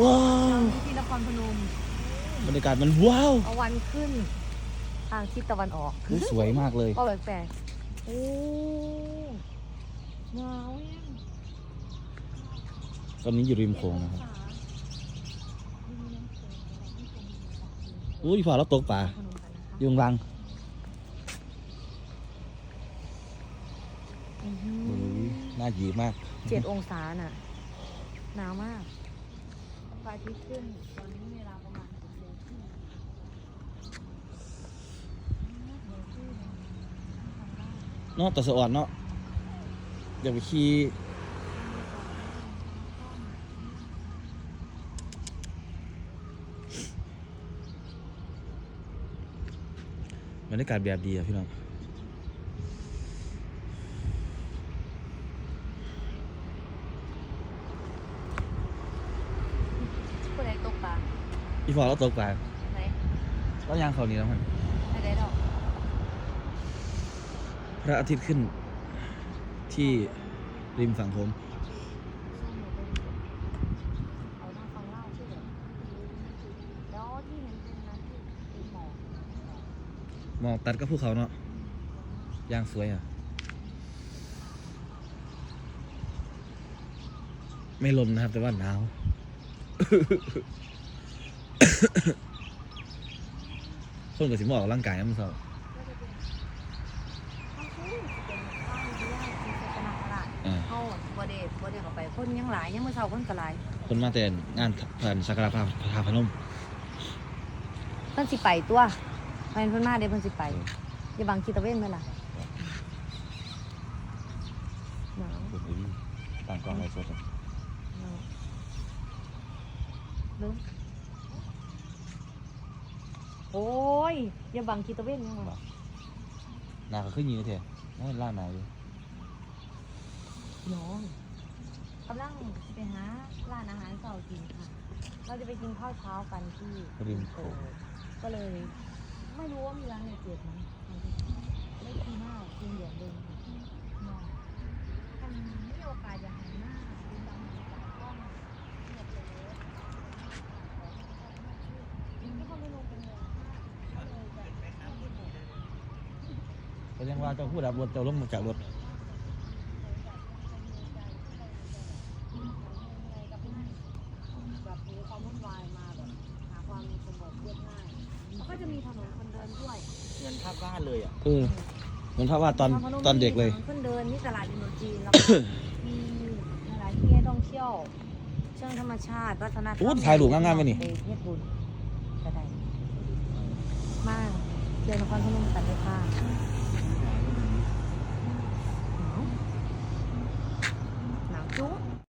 ว้าเราวอยู่ที่นครพนมบรรยากาศมันว้าวเอาวันขึ้น ทางทิศตะวันออกอุ๊ยสวยมากเลยก็แปลกๆโอ้หนาวยังตอนนี้อยู่ริมโขงนะครับอุ้ยฝ่าเราตกป่าพนมกันนะคะอยุงรังอื้อหือุ้ยอน่าหยีมาก เจ็ดองศาน่ะ หนาวมาก พระอาทิตย์ขึ้นตอนนี้เวลาประมาณหกโมงครึ่งเนาะแต่สะอ่อนเนาะอยากไปขี่บรรยากาศแบบดีอะพี่น้อง ผู้ใดตกปลา อีฟอเราตกปลาไหนเรายางเขานี้แล้วมันไหนได้ดอกพระอาทิตย์ขึ้น ที่ริมฝั่งผมเอาหน้าฟังเล่าใช่ไหมแล้วที่เห็นเป็นนั้นที่เป็นหมอกหมอกตัดกับภูเขาเนาะยางสวยอะ ไม่ลมนะครับ แต่ว่าหนาว คนกับสิหมออกกำลังกายนะมึงเศร้าก็จะเป็นข้าวฟูเป็นข้าวที่ยากที่จะนาคราชอ่าเข้าบไดบไดเข้าไปคนยังหลายยังไม่เท่าคนก็หลายคนมาแต่งานผ่านสักการะพระพระพนมเพิ่นสิไปตัวไปเพิ่นมาเดี๋ยวเพิ่นสิไปอย่าบังคิดตะเว้นไหมล่ะหนาวคุณอุ้ยต่างกล้องไรสดหนาวเนอะ โอ้ยอย่าบังคิดตะเว้นยังวะหนาเขาขึ้นยืนเถอะน่าล่าหนาวอยู่น้องกำลังไปหาร้านอาหารเก่ากินค่ะ เราจะไปกินข้าวเช้ากันที่ริมโขงก็เลย ไม่รู้ว่ามีร้านในเจ็ดไหมไม่กินมากกินอย่างเดิมน้องถ้าไม่มีโอกาสอยากหันหน้าดูบางทีจากกล้องเงียบไปเลยไม่ค่อยไม่ลงเป็นเลยก็เลยแบบไม่ได้บอก ก็ยังว่าเจ้าผู้ดับรถเจ้าลงมาจากรถแบบมีความวุ่นวายมาแบบหาความสงบเรียบง่ายแล้วก็จะมีถนนคนเดินด้วยเงินภาพบ้านเลยอะ เออเหมือนภาพวาดตอนตอนเด็กเลยคนเดินนี่ตลาดอินโดจีนแล้วก็ มีหลายที่ให้ท่องเที่ยวเชิงธรรมชาติวัฒนธรรมอู้ถ่ายรูปงามๆไปนี่เฮ็ดบุญก็ได้มากเดินนครพนมตัดไปผ้า